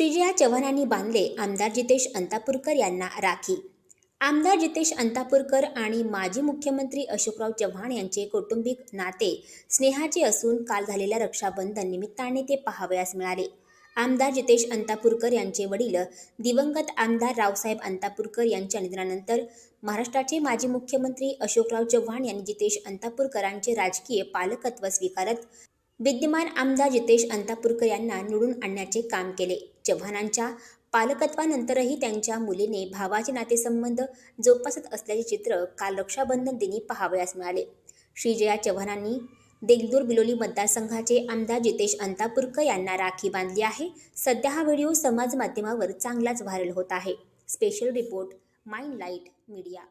श्रीजया चव्हाणांनी बांधले आमदार जितेश अंतापूरकर यांना राखी. आमदार जितेश अंतापूरकर आणि माजी मुख्यमंत्री अशोकराव चव्हाण यांचे कौटुंबिक नाते स्नेहाचे असून काल झालेल्या रक्षाबंधन निमित्ताने ते पाहावयास मिळाले. आमदार जितेश अंतापूरकर यांचे वडील दिवंगत आमदार रावसाहेब अंतापूरकर यांच्या निधनानंतर महाराष्ट्राचे माजी मुख्यमंत्री अशोकराव चव्हाण यांनी जितेश अंतापूरकरांचे राजकीय पालकत्व स्वीकारत विद्यमान आमदार जितेश अंतापूरकर यांना निवडून आणण्याचे काम केले. चव्हाणांच्या पालकत्वानंतरही त्यांच्या मुलीने भावाचे नातेसंबंध जोपासत असल्याचे चित्र काल रक्षाबंधन दिनी पाहावयास मिळाले. श्रीजया चव्हाणांनी देगदूर बिलोली मतदारसंघाचे आमदार जितेश अंतापूरकर यांना राखी बांधली आहे. सध्या हा व्हिडिओ समाज माध्यमावर चांगलाच व्हायरल होत आहे. Special report mind light media.